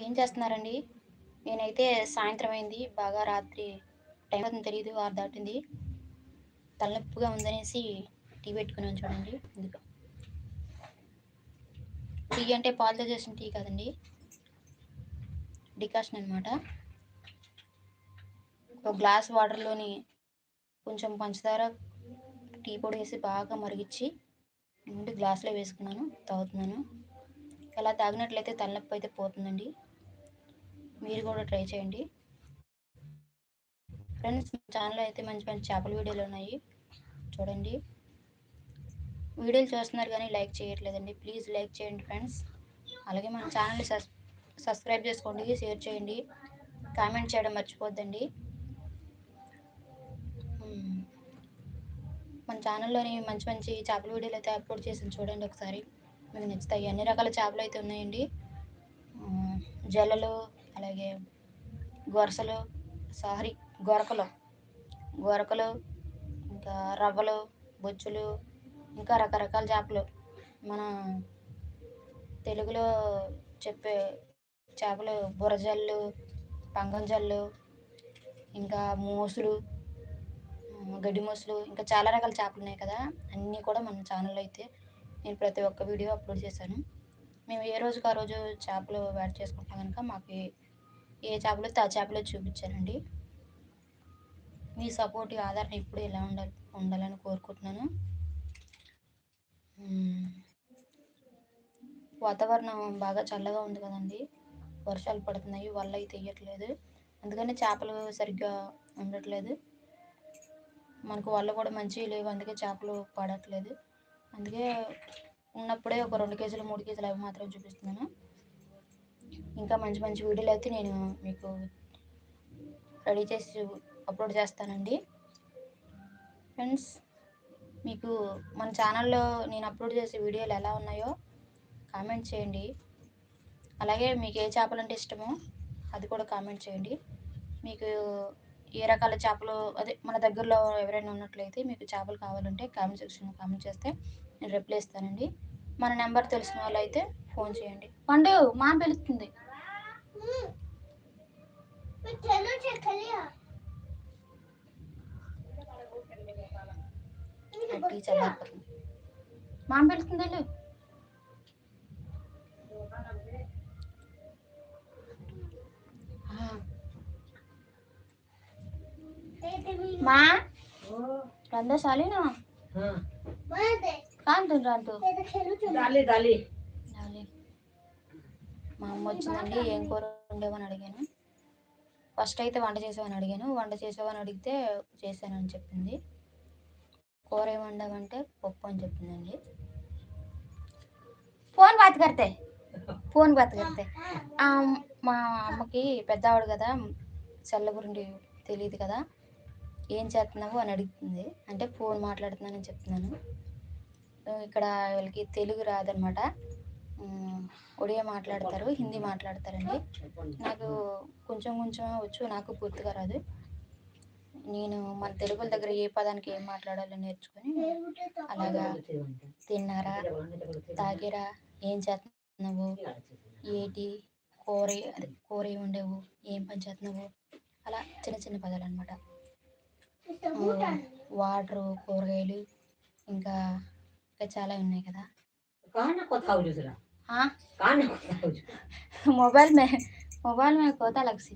ఏం చేస్తున్నారండి? నేనైతే సాయంత్రం అయింది. బాగా రాత్రి టైం అవుతుంది తెలియదు ఆరు దాటింది. తలనొప్పిగా ఉందనేసి టీ పెట్టుకున్నాను చూడండి. ఇందుకు టీ అంటే పాలతో చేసిన టీ కాదండి. డికాషన్ అనమాట ఒక గ్లాస్ వాటర్లోని కొంచెం పంచదార టీ పొడి వేసి బాగా మరిగించి ముందు గ్లాస్లో వేసుకున్నాను తాగుతున్నాను. ఇలా తాగినట్లయితే తలనొప్పి అయితే పోతుందండి. మీరు కూడా ట్రై చేయండి. ఫ్రెండ్స్ ఛానల్లో అయితే మంచి మంచి చేపల వీడియోలు ఉన్నాయి. చూడండి. వీడియోలు చూస్తున్నారు కానీ లైక్ చేయట్లేదండి. ప్లీజ్ లైక్ చేయండి ఫ్రెండ్స్. అలాగే మన ఛానల్ని సబ్స్క్రైబ్ చేసుకోండి షేర్ చేయండి. కామెంట్ చేయడం మర్చిపోద్దండి. మన ఛానల్లోని మంచి మంచి చేపల వీడియోలు అయితే అప్లోడ్ చేసి చూడండి ఒకసారి. మీకు నచ్చుతాయి. అన్ని రకాల చేపలు అయితే ఉన్నాయండి. జల్లలు అలాగే గొరసలు సారీ గొరకలు గొరకలు ఇంకా రవ్వలు బొచ్చులు ఇంకా రకరకాల చేపలు. మన తెలుగులో చెప్పే చేపలు బురజల్లు పంగంజల్లు ఇంకా మోసులు గడ్డి మోసులు ఇంకా చాలా రకాల చేపలు ఉన్నాయి కదా. అన్నీ కూడా మన ఛానల్లో అయితే నేను ప్రతి ఒక్క వీడియో అప్లోడ్ చేశాను. మేము ఏ రోజుకి ఆ రోజు చేపలు వేట చేసుకుంటాం కనుక మాకు ఏ చేపలు ఆ చేపలు చూపించానండి. మీ సపోర్ట్ ఆధారణ ఇప్పుడు ఎలా ఉండాలి ఉండాలని కోరుకుంటున్నాను. వాతావరణం బాగా చల్లగా ఉంది కదండి. వర్షాలు పడుతున్నాయి వల్ల అయితే వేయట్లేదు అందుకని చేపలు సరిగ్గా ఉండట్లేదు. మనకు వల్ల కూడా మంచివి లేవు అందుకే చేపలు పడట్లేదు. అందుకే ఉన్నప్పుడే ఒక రెండు కేజీలు మూడు కేజీలు అవి మాత్రం చూపిస్తున్నాను. ఇంకా మంచి మంచి వీడియోలు అయితే నేను మీకు రెడీ చేసి అప్లోడ్ చేస్తానండి. ఫ్రెండ్స్ మీకు మన ఛానల్లో నేను అప్లోడ్ చేసే వీడియోలు ఎలా ఉన్నాయో కామెంట్ చేయండి. అలాగే మీకు ఏ చేపలు అంటే ఇష్టమో అది కూడా కామెంట్ చేయండి. మీకు ఏ రకాల చేపలు అదే మన దగ్గరలో ఎవరైనా ఉన్నట్లయితే మీకు చేపలు కావాలంటే కామెంట్ సెక్షన్లో కామెంట్ చేస్తే నేను రిప్లై ఇస్తానండి. మన నెంబర్ తెలిసిన వాళ్ళు అయితే ఫోన్ చేయండి. పండు మా పిలుస్తుంది. పైకి చల్లారిపోతుంది మామ పెడుతుంది మా? రందా సాలీనా రాంతు రాంతు. మా అమ్మ వచ్చిందండి ఏం కూర వండేవని అడిగాను. ఫస్ట్ అయితే వంట చేసావని అడిగాను. వంట చేసావని అడిగితే చేశానని చెప్పింది. కూర ఏమి వండావంటే పప్పు అని చెప్పిందండి. ఫోన్ బాత్ కడితే ఫోన్ బాత్ కడితే మా అమ్మకి పెద్దవాడు కదా సెల్ల గురించి తెలియదు కదా ఏం చేస్తున్నావు అని అడుగుతుంది. అంటే ఫోన్ మాట్లాడుతున్నానని చెప్తున్నాను. ఇక్కడ వీళ్ళకి తెలుగు రాదనమాట. ఒడియా మాట్లాడతారు హిందీ మాట్లాడతారండి. నాకు కొంచెం కొంచెం వచ్చు నాకు పూర్తిగా రాదు. నేను మన తెలుగుల దగ్గర ఏ పదానికి ఏం మాట్లాడాలో నేర్చుకొని అలాగా తిన్నారా తాగిరా ఏం చేస్తున్నావు ఏటి కూర కూర ఏమి ఉండేవు ఏం పని చేస్తున్నావు అలా చిన్న చిన్న పదాలు అనమాట వాటరు కూరగాయలు ఇంకా ఇంకా చాలా ఉన్నాయి కదా. మొబైల్ మే మొబైల్ మీద కోత లక్సి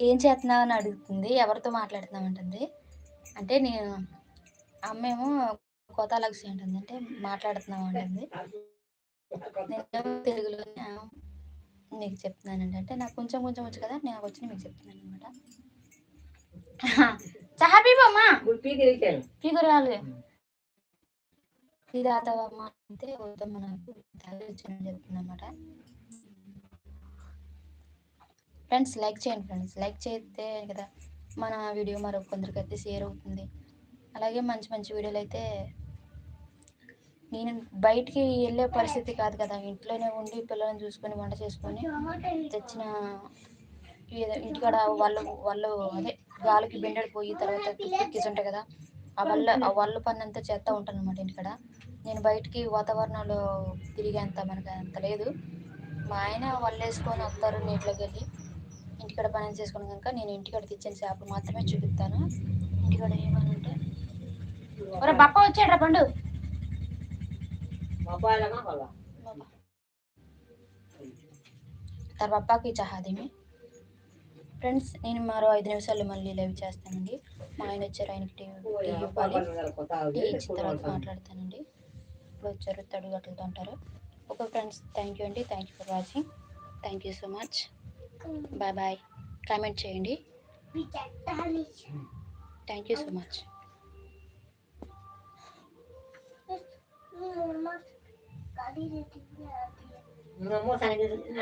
ఏం చేస్తున్నావు అని అడుగుతుంది. ఎవరితో మాట్లాడుతున్నావు అంటుంది. అంటే నేను అమ్మేమో కోత లక్సి అంటుంది. అంటే మాట్లాడుతున్నావు అంటుంది. నేను తెలుగులో మీకు చెప్తున్నానండి. అంటే నాకు కొంచెం కొంచెం వచ్చు కదా నేను వచ్చి మీకు చెప్తున్నాను అనమాట చహా పీవమ్మా పీగురు రాలేదు టీ తాగుతావమ్మా అంటే వద్దమ్మ నాకు. తాగొచ్చని చెప్తుంది అనమాట ఫ్రెండ్స్ లైక్ చేయండి ఫ్రెండ్స్. లైక్ చేస్తే కదా మన వీడియో మరొక కొందరికి అయితే షేర్ అవుతుంది. అలాగే మంచి మంచి వీడియోలు అయితే నేను బయటికి వెళ్ళే పరిస్థితి కాదు కదా. ఇంట్లోనే ఉండి పిల్లల్ని చూసుకొని వంట చేసుకొని తెచ్చిన ఇంటికాడ వాళ్ళు వాళ్ళు అదే గాలికి బెండడిపోయి తర్వాత కిక్కిస్ ఉంటాయి కదా ఆ వల్ల ఆ వల్ల పని అంతా చేస్తూ ఉంటాను అనమాట ఇంటికాడ. నేను బయటికి వాతావరణంలో తిరిగేంత మనకు అంత లేదు. మా ఆయన వాళ్ళు వేసుకొని వస్తారు నీటిలోకి వెళ్ళి. ఇంటికాడ పని చేసుకుని కనుక నేను ఇంటికాడ తెచ్చిన చేపలు మాత్రమే చూపిస్తాను. ఇంటికాడ ఏమని ఉంటే ఒరే బప్ప వచ్చాడు రా పండు. బాబా తర్వాతకి చహాదేమి ఫ్రెండ్స్ నేను మరో ఐదు నిమిషాల్లో మళ్ళీ లైవ్ చేస్తానండి. మా ఆయన వచ్చారు ఆయనకి టీ ఇవ్వాలి. టీ ఇచ్చిన తర్వాత మాట్లాడతానండి. ఇప్పుడు వచ్చారు తడుగు గట్లతో అంటారు ఓకే ఫ్రెండ్స్ థ్యాంక్ యూ అండి. Thank you for watching. Thank you so much. Bye bye comment చేయండి. Thank you so much